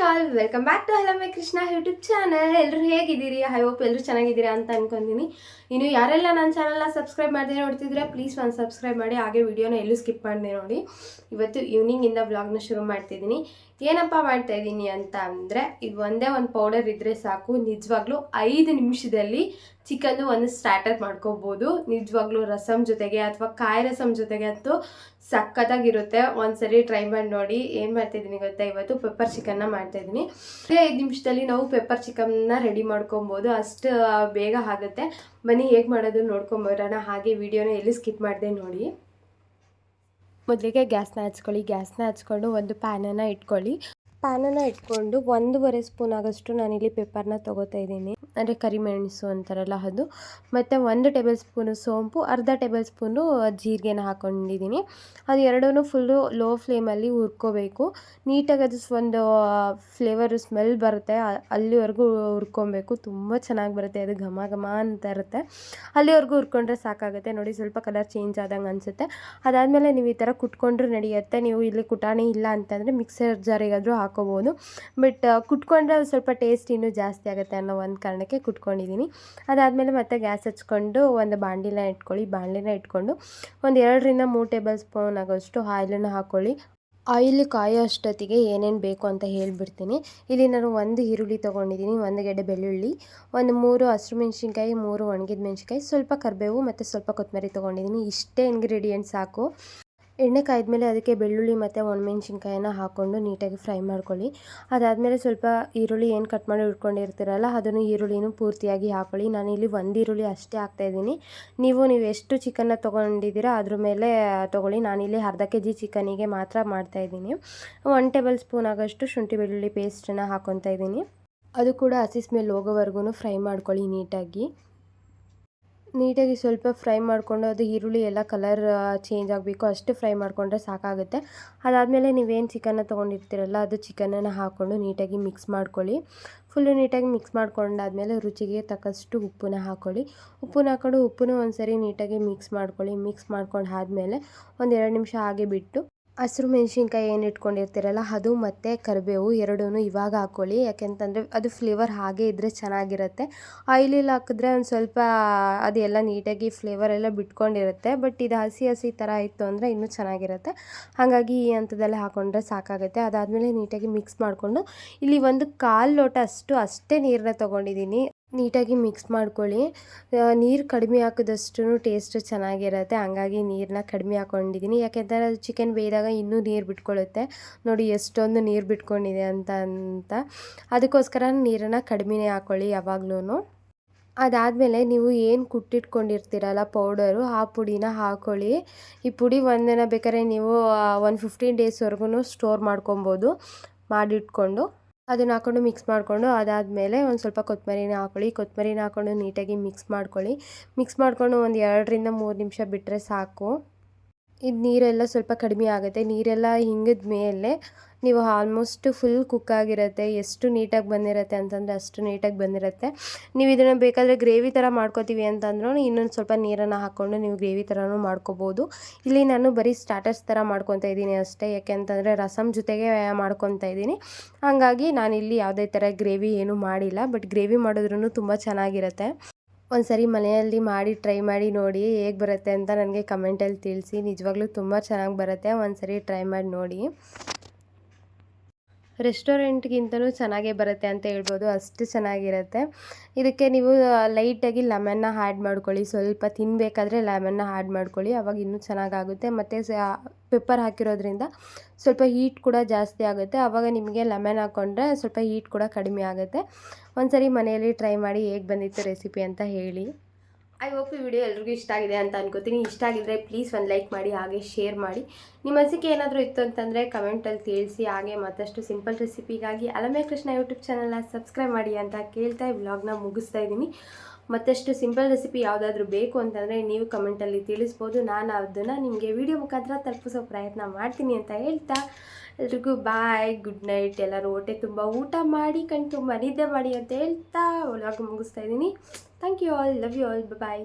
Hall welcome back to Alame Krishna YouTube channel ಎಲ್ಲರೂ ಹೇಗಿದ್ದೀರಿ? I hope ಎಲ್ಲರೂ ಚೆನ್ನಾಗಿದ್ದೀರಾ ಅಂತ ಅನ್ಕೊಂತೀನಿ. ಇನ್ನು ಯಾರೆಲ್ಲ ನನ್ನ ಚಾನಲ್ನ ಸಬ್ಸ್ಕ್ರೈಬ್ ಮಾಡದೆ ನೋಡ್ತಿದ್ರೆ ಪ್ಲೀಸ್ ಒಂದು ಸಬ್ಸ್ಕ್ರೈಬ್ ಮಾಡಿ, ಹಾಗೆ ವಿಡಿಯೋನ ಎಲ್ಲೂ ಸ್ಕಿಪ್ ಮಾಡಿದೆ ನೋಡಿ. ಇವತ್ತು ಈವ್ನಿಂಗಿಂದ ವ್ಲಾಗ್ನ ಶುರು ಮಾಡ್ತಿದ್ದೀನಿ. ಏನಪ್ಪ ಮಾಡ್ತಾ ಇದ್ದೀನಿ ಅಂತ ಅಂದರೆ ಇದು ಒಂದೇ ಒಂದು ಪೌಡರ್ ಇದ್ದರೆ ಸಾಕು. ನಿಜವಾಗ್ಲೂ ಐದು ನಿಮಿಷದಲ್ಲಿ ಚಿಕನ್ನು ಒಂದು ಸ್ಟಾರ್ಟರ್ ಮಾಡ್ಕೋಬೋದು. ನಿಜವಾಗ್ಲೂ ರಸಮ್ ಜೊತೆಗೆ ಅಥವಾ ಕಾಯಿ ರಸಮ್ ಜೊತೆಗೆ ಅಂತೂ ಸಖತ್ತಾಗಿರುತ್ತೆ. ಒಂದ್ಸರಿ ಟ್ರೈ ಮಾಡಿ ನೋಡಿ ಏನು ಮಾಡ್ತಾಯಿದ್ದೀನಿ ಗೊತ್ತಾ? ಇವತ್ತು ಪೆಪ್ಪರ್ ಚಿಕನ್ನ ಮಾಡ್ತಾಯಿದ್ದೀನಿ ಐದು ನಿಮಿಷದಲ್ಲಿ ನಾವು ಪೆಪ್ಪರ್ ಚಿಕನ್ನ ರೆಡಿ ಮಾಡ್ಕೊಬೋದು. ಅಷ್ಟು ಬೇಗ ಆಗುತ್ತೆ. ಬನ್ನಿ ಹೇಗೆ ಮಾಡೋದು ನೋಡ್ಕೊಂಬರೋಣ. ಹಾಗೆ ವಿಡಿಯೋನ ಎಲ್ಲಿ ಸ್ಕಿಪ್ ಮಾಡಿದೆ ನೋಡಿ. ಮೊದಲಿಗೆ ಗ್ಯಾಸ್ನ ಹಚ್ಕೊಳ್ಳಿ ಗ್ಯಾಸ್ನ ಹಚ್ಕೊಂಡು ಒಂದು ಪ್ಯಾನನ್ನು ಇಟ್ಕೊಳ್ಳಿ. ಪ್ಯಾನನ್ನು ಇಟ್ಕೊಂಡು ಒಂದೂವರೆ ಸ್ಪೂನ್ ಆಗೋಷ್ಟು ನಾನಿಲ್ಲಿ ಪೇಪರ್ನ ತೊಗೋತಾ ಇದ್ದೀನಿ. ಅಂದರೆ ಕರಿಮೆಣಸು ಅಂತಾರಲ್ಲ ಅದು. ಮತ್ತು ಒಂದು ಟೇಬಲ್ ಸ್ಪೂನು ಸೋಂಪು, ಅರ್ಧ ಟೇಬಲ್ ಸ್ಪೂನು ಜೀರಿಗೆನ ಹಾಕ್ಕೊಂಡಿದ್ದೀನಿ ಅದು ಎರಡೂ ಫುಲ್ಲು ಲೋ ಫ್ಲೇಮಲ್ಲಿ ಹುರ್ಕೋಬೇಕು. ನೀಟಾಗಿ ಅದು ಒಂದು ಫ್ಲೇವರ್ ಸ್ಮೆಲ್ ಬರುತ್ತೆ. ಅಲ್ಲಿವರೆಗೂ ಹುರ್ಕೊಬೇಕು. ತುಂಬ ಚೆನ್ನಾಗಿ ಬರುತ್ತೆ. ಅದು ಘಮ ಘಮ ಅಂತ ಇರುತ್ತೆ. ಅಲ್ಲಿವರೆಗೂ ಹುರ್ಕೊಂಡ್ರೆ ಸಾಕಾಗುತ್ತೆ. ನೋಡಿ, ಸ್ವಲ್ಪ ಕಲರ್ ಚೇಂಜ್ ಆದಂಗೆ ಅನಿಸುತ್ತೆ. ಅದಾದಮೇಲೆ ನೀವು ಈ ಥರ ಕುಟ್ಕೊಂಡ್ರೂ ನಡೆಯುತ್ತೆ. ನೀವು ಇಲ್ಲಿ ಕುಟಾಣಿ ಇಲ್ಲ ಅಂತಂದರೆ ಮಿಕ್ಸರ್ ಜಾರಿಗಾದರೂ ಹಾಕೋಬೋದು. ಬಟ್ ಕುಟ್ಕೊಂಡ್ರೆ ಸ್ವಲ್ಪ ಟೇಸ್ಟ್ ಇನ್ನೂ ಜಾಸ್ತಿ ಆಗುತ್ತೆ ಅನ್ನೋ ಒಂದು ಕಾರಣಕ್ಕೆ ಕುಟ್ಕೊಂಡಿದ್ದೀನಿ. ಅದಾದಮೇಲೆ ಮತ್ತೆ ಗ್ಯಾಸ್ ಹಚ್ಕೊಂಡು ಒಂದು ಬಾಣಲಿನ ಇಟ್ಕೊಳ್ಳಿ. ಬಾಣಲಿನ ಇಟ್ಕೊಂಡು ಒಂದು ಎರಡರಿಂದ ಮೂರು ಟೇಬಲ್ ಸ್ಪೂನ್ ಆಗೋಷ್ಟು ಆಯಿಲನ್ನು ಹಾಕ್ಕೊಳ್ಳಿ ಆಯಿಲ್ ಕಾಯೋ ಅಷ್ಟೊತ್ತಿಗೆ ಏನೇನು ಬೇಕು ಅಂತ ಹೇಳಿಬಿಡ್ತೀನಿ. ಇಲ್ಲಿ ನಾನು ಒಂದು ಈರುಳ್ಳಿ ತೊಗೊಂಡಿದ್ದೀನಿ, ಒಂದು ಗೆಡ್ಡೆ ಬೆಳ್ಳುಳ್ಳಿ, ಒಂದು ಮೂರು ಹಸಿರು ಮೆಣಸಿನ್ಕಾಯಿ, ಮೂರು ಒಣಗಿದ ಮೆಣಸಿನ್ಕಾಯಿ, ಸ್ವಲ್ಪ ಕರಿಬೇವು ಮತ್ತು ಸ್ವಲ್ಪ ಕೊತ್ತಂಬರಿ ತೊಗೊಂಡಿದ್ದೀನಿ. ಇಷ್ಟೇ ಇಂಗ್ರೀಡಿಯೆಂಟ್ಸ್ ಸಾಕು. ಎಣ್ಣೆ ಕಾಯ್ದ್ಮೇಲೆ ಅದಕ್ಕೆ ಬೆಳ್ಳುಳ್ಳಿ ಮತ್ತು ಒಣಮೆಣ್ಸಿನ್ಕಾಯನ್ನ ಹಾಕ್ಕೊಂಡು ನೀಟಾಗಿ ಫ್ರೈ ಮಾಡ್ಕೊಳ್ಳಿ. ಅದಾದಮೇಲೆ ಸ್ವಲ್ಪ ಈರುಳ್ಳಿ ಏನು ಕಟ್ ಮಾಡಿ ಇಟ್ಕೊಂಡಿರ್ತೀರಲ್ಲ, ಅದನ್ನು ಈರುಳ್ಳಿನೂ ಪೂರ್ತಿಯಾಗಿ ಹಾಕ್ಕೊಳ್ಳಿ ನಾನು ಇಲ್ಲಿ ಒಂದು ಈರುಳ್ಳಿ ಅಷ್ಟೇ ಹಾಕ್ತಾಯಿದ್ದೀನಿ ನೀವು ನೀವು ಎಷ್ಟು ಚಿಕನ್ನ ತೊಗೊಂಡಿದ್ದೀರಾ ಅದ್ರ ಮೇಲೆ ತೊಗೊಳ್ಳಿ. ನಾನಿಲ್ಲಿ ಅರ್ಧ ಕೆ ಜಿ ಚಿಕನಿಗೆ ಮಾತ್ರ ಮಾಡ್ತಾಯಿದ್ದೀನಿ ಒನ್ ಟೇಬಲ್ ಸ್ಪೂನ್ ಆಗೋಷ್ಟು ಶುಂಠಿ ಬೆಳ್ಳುಳ್ಳಿ ಪೇಸ್ಟನ್ನು ಹಾಕ್ಕೊತಾ ಇದ್ದೀನಿ. ಅದು ಕೂಡ ಹಸಿ ಸ್ಮೆಲ್ ಹೋಗೋವರೆಗೂ ಫ್ರೈ ಮಾಡ್ಕೊಳ್ಳಿ ನೀಟಾಗಿ. ನೀಟಾಗಿ ಸ್ವಲ್ಪ ಫ್ರೈ ಮಾಡಿಕೊಂಡು ಅದು ಈರುಳ್ಳಿ ಎಲ್ಲ ಕಲರ್ ಚೇಂಜ್ ಆಗಬೇಕು. ಅಷ್ಟು ಫ್ರೈ ಮಾಡಿಕೊಂಡ್ರೆ ಸಾಕಾಗುತ್ತೆ. ಅದಾದಮೇಲೆ ನೀವೇನು ಚಿಕನ್ನ ತೊಗೊಂಡಿರ್ತೀರಲ್ಲ, ಅದು ಚಿಕನನ್ನು ಹಾಕ್ಕೊಂಡು ನೀಟಾಗಿ ಮಿಕ್ಸ್ ಮಾಡ್ಕೊಳ್ಳಿ. ಫುಲ್ಲು ನೀಟಾಗಿ ಮಿಕ್ಸ್ ಮಾಡ್ಕೊಂಡಾದ್ಮೇಲೆ ರುಚಿಗೆ ತಕ್ಕಷ್ಟು ಉಪ್ಪನ್ನ ಹಾಕ್ಕೊಳ್ಳಿ ಉಪ್ಪನ್ನ ಹಾಕ್ಕೊಂಡು ಉಪ್ಪನ್ನು ಒಂದ್ಸರಿ ನೀಟಾಗಿ ಮಿಕ್ಸ್ ಮಾಡ್ಕೊಳ್ಳಿ. ಮಿಕ್ಸ್ ಮಾಡ್ಕೊಂಡು ಆದಮೇಲೆ ಒಂದು ಎರಡು ನಿಮಿಷ ಹಾಗೆ ಬಿಟ್ಟು ಹಸಿರು ಮೆಣಸಿನ್ಕಾಯಿ ಏನು ಇಟ್ಕೊಂಡಿರ್ತೀರಲ್ಲ, ಅದು ಮತ್ತು ಕರಿಬೇವು ಎರಡೂ ಇವಾಗ ಹಾಕ್ಕೊಳ್ಳಿ ಯಾಕೆಂತಂದರೆ ಅದು ಫ್ಲೇವರ್ ಹಾಗೆ ಇದ್ದರೆ ಚೆನ್ನಾಗಿರುತ್ತೆ. ಆಯಿಲಲ್ಲಿ ಹಾಕಿದ್ರೆ ಒಂದು ಸ್ವಲ್ಪ ಅದೆಲ್ಲ ನೀಟಾಗಿ ಫ್ಲೇವರ್ ಎಲ್ಲ ಬಿಟ್ಕೊಂಡಿರುತ್ತೆ. ಬಟ್ ಇದು ಹಸಿ ಹಸಿ ಥರ ಇತ್ತು ಅಂದರೆ ಇನ್ನೂ ಚೆನ್ನಾಗಿರುತ್ತೆ. ಹಾಗಾಗಿ ಈ ಹಂತದಲ್ಲಿ ಹಾಕ್ಕೊಂಡ್ರೆ ಸಾಕಾಗುತ್ತೆ. ಅದಾದಮೇಲೆ ನೀಟಾಗಿ ಮಿಕ್ಸ್ ಮಾಡಿಕೊಂಡು, ಇಲ್ಲಿ ಒಂದು ಕಾಲು ಲೋಟ ಅಷ್ಟು ಅಷ್ಟೇ ನೀರನ್ನ ತೊಗೊಂಡಿದ್ದೀನಿ. ನೀಟಾಗಿ ಮಿಕ್ಸ್ ಮಾಡ್ಕೊಳ್ಳಿ. ನೀರು ಕಡಿಮೆ ಹಾಕಿದಷ್ಟು ಟೇಸ್ಟ್ ಚೆನ್ನಾಗಿರುತ್ತೆ. ಹಂಗಾಗಿ ನೀರನ್ನ ಕಡಿಮೆ ಹಾಕ್ಕೊಂಡಿದ್ದೀನಿ ಯಾಕೆಂದರೆ ಅದು ಚಿಕನ್ ಬೇಯ್ದಾಗ ಇನ್ನೂ ನೀರು ಬಿಟ್ಕೊಳ್ಳುತ್ತೆ. ನೋಡಿ ಎಷ್ಟೊಂದು ನೀರು ಬಿಟ್ಕೊಂಡಿದೆ ಅಂತ ಅಂತ. ಅದಕ್ಕೋಸ್ಕರ ನೀರನ್ನು ಕಡಿಮೆನೇ ಹಾಕ್ಕೊಳ್ಳಿ ಯಾವಾಗ್ಲೂ ಅದಾದಮೇಲೆ ನೀವು ಏನು ಕುಟ್ಟಿಟ್ಕೊಂಡಿರ್ತೀರಲ್ಲ ಪೌಡರು ಆ ಪುಡಿನ ಹಾಕ್ಕೊಳ್ಳಿ ಈ ಪುಡಿ ಒಂದಿನ ಬೇಕಾದ್ರೆ ನೀವು ಒಂದು ಫಿಫ್ಟೀನ್ ಡೇಸ್ವರೆಗೂ ಸ್ಟೋರ್ ಮಾಡ್ಕೊಬೋದು. ಮಾಡಿಟ್ಕೊಂಡು. ಅದನ್ನು ಹಾಕ್ಕೊಂಡು ಮಿಕ್ಸ್ ಮಾಡಿಕೊಂಡು ಅದಾದಮೇಲೆ ಒಂದು ಸ್ವಲ್ಪ ಕೊತ್ತಂಬರಿನ ಹಾಕ್ಕೊಳ್ಳಿ ಕೊತ್ತಂಬರಿನ ಹಾಕ್ಕೊಂಡು ನೀಟಾಗಿ ಮಿಕ್ಸ್ ಮಾಡ್ಕೊಳ್ಳಿ. ಮಿಕ್ಸ್ ಮಾಡಿಕೊಂಡು ಒಂದು ಎರಡರಿಂದ ಮೂರು ನಿಮಿಷ ಬಿಟ್ಟರೆ ಸಾಕು. ಇದು ನೀರೆಲ್ಲ ಸ್ವಲ್ಪ ಕಡಿಮೆ ಆಗುತ್ತೆ. ನೀರೆಲ್ಲ ಹಿಂಗಿದ ಮೇಲೆ ನೀವು ಆಲ್ಮೋಸ್ಟ್ ಫುಲ್ ಕುಕ್ ಆಗಿರುತ್ತೆ. ಎಷ್ಟು ನೀಟಾಗಿ ಬಂದಿರುತ್ತೆ ಅಂತಂದರೆ ಅಷ್ಟು ನೀಟಾಗಿ ಬಂದಿರುತ್ತೆ. ನೀವು ಇದನ್ನು ಬೇಕಾದರೆ ಗ್ರೇವಿ ಥರ ಮಾಡ್ಕೋತೀವಿ ಅಂತಂದ್ರೂ ಇನ್ನೊಂದು ಸ್ವಲ್ಪ ನೀರನ್ನು ಹಾಕ್ಕೊಂಡು ನೀವು ಗ್ರೇವಿ ಥರನೂ ಮಾಡ್ಕೋಬೋದು. ಇಲ್ಲಿ ನಾನು ಬರೀ ಸ್ಟಾರ್ಟರ್ಸ್ ಥರ ಮಾಡ್ಕೊತಾ ಇದ್ದೀನಿ ಅಷ್ಟೇ. ಯಾಕೆ ಅಂತಂದರೆ ರಸಮ್ ಜೊತೆಗೆ ಮಾಡ್ಕೊತಾ ಇದ್ದೀನಿ. ಹಾಗಾಗಿ ನಾನಿಲ್ಲಿ ಯಾವುದೇ ಥರ ಗ್ರೇವಿ ಏನೂ ಮಾಡಿಲ್ಲ. ಬಟ್ ಗ್ರೇವಿ ಮಾಡಿದ್ರೂ ತುಂಬ ಚೆನ್ನಾಗಿರುತ್ತೆ. ಒಂದು ಸರಿ ಮನೆಯಲ್ಲಿ ಮಾಡಿ ಟ್ರೈ ಮಾಡಿ ನೋಡಿ ಹೇಗೆ ಬರುತ್ತೆ ಅಂತ ನನಗೆ ಕಮೆಂಟಲ್ಲಿ ತಿಳಿಸಿ. ನಿಜವಾಗ್ಲೂ ತುಂಬ ಚೆನ್ನಾಗಿ ಬರುತ್ತೆ. ಒಂದು ಸರಿ ಟ್ರೈ ಮಾಡಿ ನೋಡಿ. ರೆಸ್ಟೋರೆಂಟ್ಗಿಂತಲೂ ಚೆನ್ನಾಗೇ ಬರುತ್ತೆ ಅಂತ ಹೇಳ್ಬೋದು, ಅಷ್ಟು ಚೆನ್ನಾಗಿರುತ್ತೆ. ಇದಕ್ಕೆ ನೀವು ಲೈಟಾಗಿ ಲೆಮನ್ನ ಆ್ಯಡ್ ಮಾಡ್ಕೊಳ್ಳಿ. ಸ್ವಲ್ಪ ತಿನ್ನಬೇಕಾದ್ರೆ ಲೆಮನ್ನ ಆ್ಯಡ್ ಮಾಡ್ಕೊಳ್ಳಿ, ಅವಾಗ ಇನ್ನೂ ಚೆನ್ನಾಗಾಗುತ್ತೆ. ಮತ್ತು ಪೆಪ್ಪರ್ ಹಾಕಿರೋದ್ರಿಂದ ಸ್ವಲ್ಪ ಹೀಟ್ ಕೂಡ ಜಾಸ್ತಿ ಆಗುತ್ತೆ. ಆವಾಗ ನಿಮಗೆ ಲೆಮನ್ ಹಾಕ್ಕೊಂಡ್ರೆ ಸ್ವಲ್ಪ ಹೀಟ್ ಕೂಡ ಕಡಿಮೆ ಆಗುತ್ತೆ. ಒಂದ್ಸರಿ ಮನೆಯಲ್ಲಿ ಟ್ರೈ ಮಾಡಿ ಹೇಗೆ ಬಂದಿತ್ತು ರೆಸಿಪಿ ಅಂತ ಹೇಳಿ. ಐ ಹೋಪ್ ಈ ವಿಡಿಯೋ ಎಲ್ರಿಗೂ ಇಷ್ಟ ಆಗಿದೆ ಅಂತ ಅನ್ಕೋತೀನಿ. ಇಷ್ಟ ಆಗಿದ್ರೆ ಪ್ಲೀಸ್ ಒಂದು ಲೈಕ್ ಮಾಡಿ, ಹಾಗೆ ಶೇರ್ ಮಾಡಿ. ನಿಮ್ಮ ಅನಿಸಿಕೆ ಏನಾದರೂ ಇತ್ತು ಅಂತಂದರೆ ಕಮೆಂಟಲ್ಲಿ ತಿಳಿಸಿ, ಹಾಗೆ ಮತ್ತಷ್ಟು ಸಿಂಪಲ್ ರೆಸಿಪಿಗಾಗಿ ಅಲಮೇ ಕೃಷ್ಣ ಯೂಟ್ಯೂಬ್ ಚಾನಲ್ನ ಸಬ್ಸ್ಕ್ರೈಬ್ ಮಾಡಿ ಅಂತ ಕೇಳ್ತಾ ಈ ವ್ಲಾಗ್ನ ಮುಗಿಸ್ತಾ ಇದ್ದೀನಿ. ಮತ್ತಷ್ಟು ಸಿಂಪಲ್ ರೆಸಿಪಿ ಯಾವುದಾದ್ರೂ ಬೇಕು ಅಂತಂದರೆ ನೀವು ಕಮೆಂಟಲ್ಲಿ ತಿಳಿಸ್ಬೋದು. ನಾನು ಅದನ್ನು ನಿಮಗೆ ವಿಡಿಯೋ ಮುಖಾಂತರ ತಲುಪಿಸೋ ಪ್ರಯತ್ನ ಮಾಡ್ತೀನಿ ಅಂತ ಹೇಳ್ತಾ ಎಲ್ರಿಗೂ ಬಾಯ್ ಗುಡ್ ನೈಟ್ ಎಲ್ಲರೂ ಹೊಟ್ಟೆ ತುಂಬ ಊಟ ಮಾಡಿ, ಕಣ್ ತುಂಬ ನಿದ್ದೆ ಮಾಡಿ ಅಂತ ಹೇಳ್ತಾ ಒಳಗೆ ಮುಗಿಸ್ತಾ ಇದ್ದೀನಿ. Thank you all love you all bye